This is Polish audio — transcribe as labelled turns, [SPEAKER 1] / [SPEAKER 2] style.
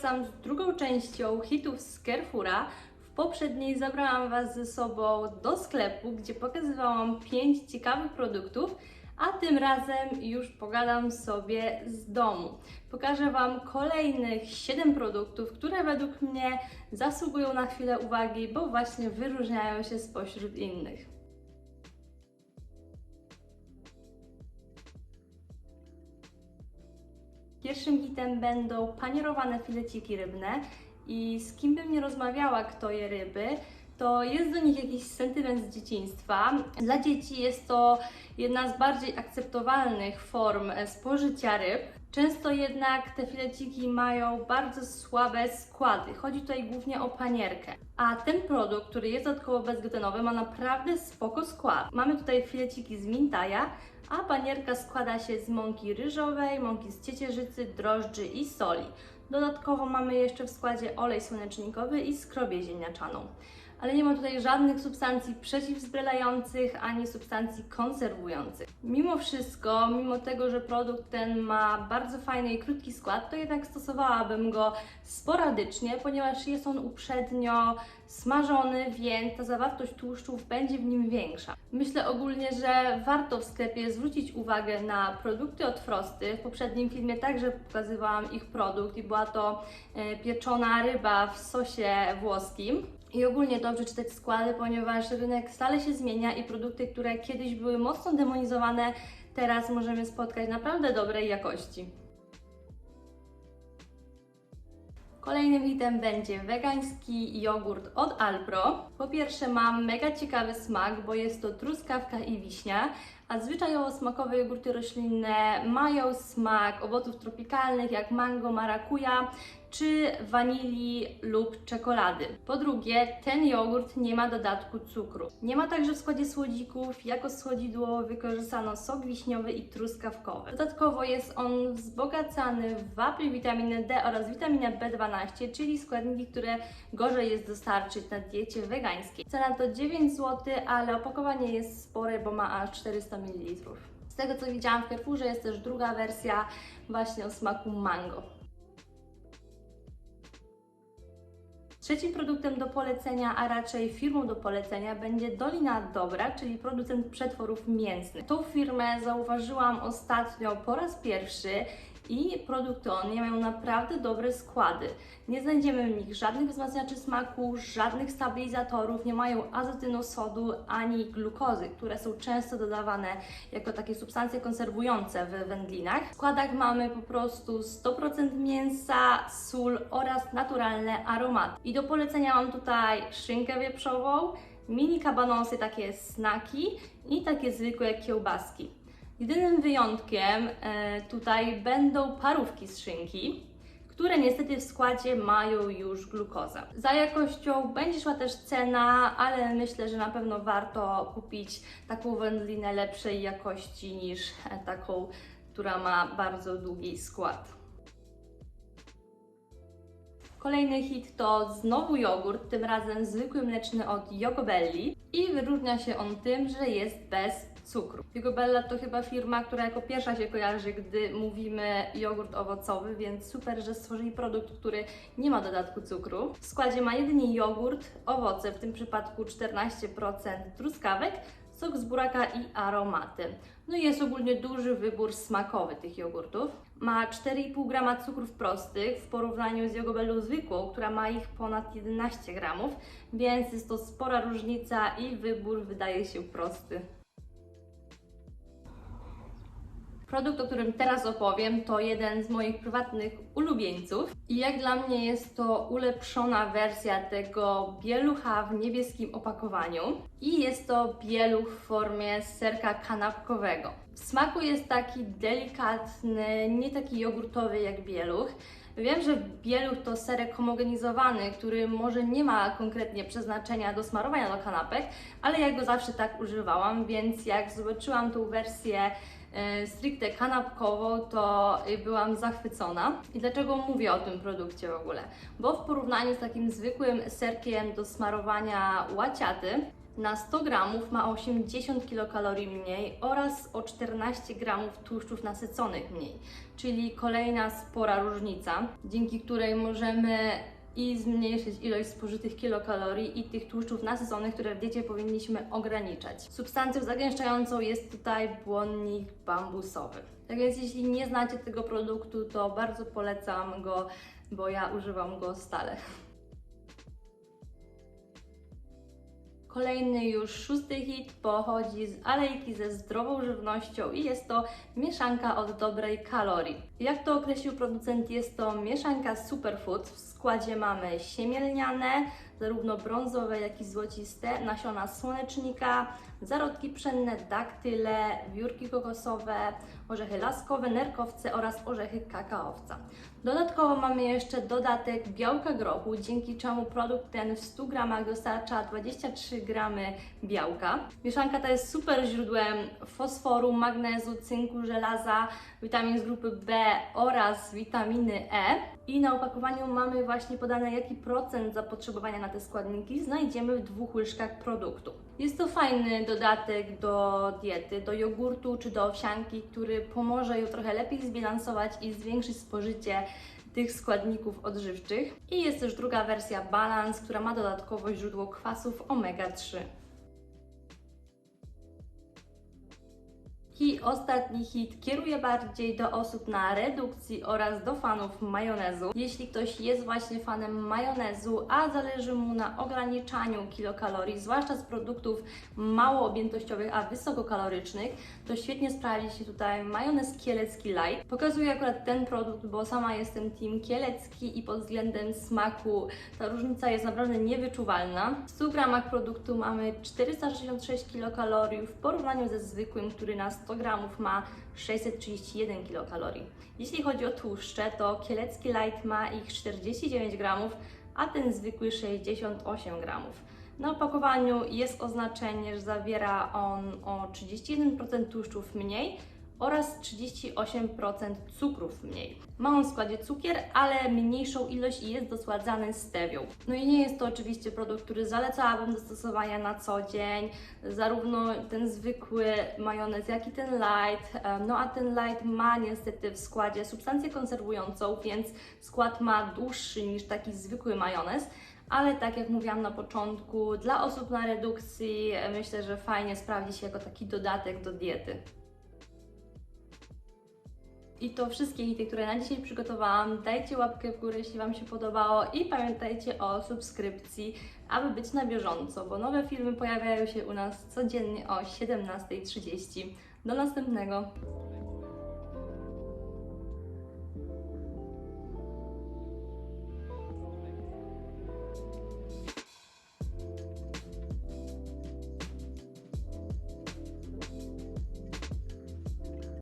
[SPEAKER 1] Wracam z drugą częścią hitów z Carrefoura. W poprzedniej zabrałam Was ze sobą do sklepu, gdzie pokazywałam 5 ciekawych produktów, a tym razem już pogadam sobie z domu. Pokażę Wam kolejnych 7 produktów, które według mnie zasługują na chwilę uwagi, bo właśnie wyróżniają się spośród innych. Pierwszym hitem będą panierowane fileciki rybne i z kim bym nie rozmawiała, kto je ryby, to jest do nich jakiś sentyment z dzieciństwa. Dla dzieci jest to jedna z bardziej akceptowalnych form spożycia ryb. Często jednak te fileciki mają bardzo słabe składy. Chodzi tutaj głównie o panierkę. A ten produkt, który jest dodatkowo bezglutenowy, ma naprawdę spoko skład. Mamy tutaj fileciki z mintaja, a panierka składa się z mąki ryżowej, mąki z ciecierzycy, drożdży i soli. Dodatkowo mamy jeszcze w składzie olej słonecznikowy i skrobię ziemniaczaną. Ale nie ma tutaj żadnych substancji przeciwzbrylających ani substancji konserwujących. Mimo wszystko, mimo tego, że produkt ten ma bardzo fajny i krótki skład, to jednak stosowałabym go sporadycznie, ponieważ jest on uprzednio smażony, więc ta zawartość tłuszczów będzie w nim większa. Myślę ogólnie, że warto w sklepie zwrócić uwagę na produkty od Frosty. W poprzednim filmie także pokazywałam ich produkt i była to e, pieczona ryba w sosie włoskim. I ogólnie dobrze czytać składy, ponieważ rynek stale się zmienia i produkty, które kiedyś były mocno demonizowane, teraz możemy spotkać naprawdę dobrej jakości. Kolejnym hitem będzie wegański jogurt od Alpro. Po pierwsze mam mega ciekawy smak, bo jest to truskawka i wiśnia, a zwyczajowo smakowe jogurty roślinne mają smak owoców tropikalnych jak mango, marakuja czy wanilii lub czekolady. Po drugie, ten jogurt nie ma dodatku cukru. Nie ma także w składzie słodzików. Jako słodzidło wykorzystano sok wiśniowy i truskawkowy. Dodatkowo jest on wzbogacany w wapń, witaminę D oraz witaminę B12, czyli składniki, które gorzej jest dostarczyć na diecie wegańskiej. Cena to 9 zł, ale opakowanie jest spore, bo ma aż 400 ml. Z tego co widziałam w Carrefourze jest też druga wersja właśnie o smaku mango. Trzecim produktem do polecenia, a raczej firmą do polecenia będzie Dolina Dobra, czyli producent przetworów mięsnych. Tą firmę zauważyłam ostatnio po raz pierwszy i produkty one mają naprawdę dobre składy. Nie znajdziemy w nich żadnych wzmacniaczy smaku, żadnych stabilizatorów, nie mają azotynosodu ani glukozy, które są często dodawane jako takie substancje konserwujące w wędlinach. W składach mamy po prostu 100% mięsa, sól oraz naturalne aromaty. I do polecenia mam tutaj szynkę wieprzową, mini kabanosy, takie snaki i takie zwykłe kiełbaski. Jedynym wyjątkiem e, tutaj będą parówki z szynki, które niestety w składzie mają już glukozę. Za jakością będzie szła też cena, ale myślę, że na pewno warto kupić taką wędlinę lepszej jakości niż e, taką, która ma bardzo długi skład. Kolejny hit to znowu jogurt, tym razem zwykły mleczny od Jogobelli i wyróżnia się on tym, że jest bez cukru. Jogobella to chyba firma, która jako pierwsza się kojarzy, gdy mówimy jogurt owocowy, więc super, że stworzyli produkt, który nie ma dodatku cukru. W składzie ma jedynie jogurt, owoce, w tym przypadku 14% truskawek, sok z buraka i aromaty. No i jest ogólnie duży wybór smakowy tych jogurtów. Ma 4,5 grama cukrów prostych w porównaniu z jogobelą zwykłą, która ma ich ponad 11 gramów, więc jest to spora różnica i wybór wydaje się prosty. Produkt, o którym teraz opowiem, to jeden z moich prywatnych ulubieńców. I jak dla mnie jest to ulepszona wersja tego bielucha w niebieskim opakowaniu. I jest to bieluch w formie serka kanapkowego. W smaku jest taki delikatny, nie taki jogurtowy jak bieluch. Wiem, że bieluch to serek homogenizowany, który może nie ma konkretnie przeznaczenia do smarowania do kanapek, ale ja go zawsze tak używałam, więc jak zobaczyłam tą wersję stricte kanapkową, to byłam zachwycona. I dlaczego mówię o tym produkcie w ogóle? Bo w porównaniu z takim zwykłym serkiem do smarowania łaciaty, na 100 gramów ma 80 kilokalorii mniej oraz o 14 gramów tłuszczów nasyconych mniej, czyli kolejna spora różnica, dzięki której możemy i zmniejszyć ilość spożytych kilokalorii i tych tłuszczów nasyconych, które w diecie powinniśmy ograniczać. Substancją zagęszczającą jest tutaj błonnik bambusowy. Tak więc jeśli nie znacie tego produktu, to bardzo polecam go, bo ja używam go stale. Kolejny już szósty hit pochodzi z alejki ze zdrową żywnością i jest to mieszanka od dobrej kalorii. Jak to określił producent, jest to mieszanka superfood. W składzie mamy siemielniane, zarówno brązowe, jak i złociste, nasiona słonecznika, zarodki pszenne, daktyle, wiórki kokosowe, orzechy laskowe, nerkowce oraz orzechy kakaowca. Dodatkowo mamy jeszcze dodatek białka grochu, dzięki czemu produkt ten w 100 gramach dostarcza 23 gramy białka. Mieszanka ta jest super źródłem fosforu, magnezu, cynku, żelaza, witamin z grupy B oraz witaminy E. I na opakowaniu mamy właśnie podane, jaki procent zapotrzebowania na te składniki znajdziemy w dwóch łyżkach produktu. Jest to fajny dodatek do diety, do jogurtu czy do owsianki, który pomoże ją trochę lepiej zbilansować i zwiększyć spożycie tych składników odżywczych. I jest też druga wersja Balance, która ma dodatkowo źródło kwasów omega-3. I ostatni hit kieruje bardziej do osób na redukcji oraz do fanów majonezu. Jeśli ktoś jest właśnie fanem majonezu, a zależy mu na ograniczaniu kilokalorii, zwłaszcza z produktów mało objętościowych, a wysokokalorycznych, to świetnie sprawdzi się tutaj majonez kielecki light. Pokazuję akurat ten produkt, bo sama jestem team kielecki i pod względem smaku ta różnica jest naprawdę niewyczuwalna. W 100 gramach produktu mamy 466 kilokalorii w porównaniu ze zwykłym, który na 100 gramów ma 631 kilokalorii. Jeśli chodzi o tłuszcze, to kielecki light ma ich 49 gramów, a ten zwykły 68 gramów. Na opakowaniu jest oznaczenie, że zawiera on o 31% tłuszczów mniej oraz 38% cukrów mniej. Ma on w składzie cukier, ale mniejszą ilość jest dosładzany stewią. No i nie jest to oczywiście produkt, który zalecałabym do stosowania na co dzień. Zarówno ten zwykły majonez, jak i ten light. em, No a ten light ma niestety w składzie substancję konserwującą, więc skład ma dłuższy niż taki zwykły majonez. Ale tak jak mówiłam na początku, dla osób na redukcji e, myślę, że fajnie sprawdzi się jako taki dodatek do diety. I to wszystkie hity, które na dzisiaj przygotowałam. Dajcie łapkę w górę, jeśli Wam się podobało i pamiętajcie o subskrypcji, aby być na bieżąco, bo nowe filmy pojawiają się u nas codziennie o 17.30. Do następnego!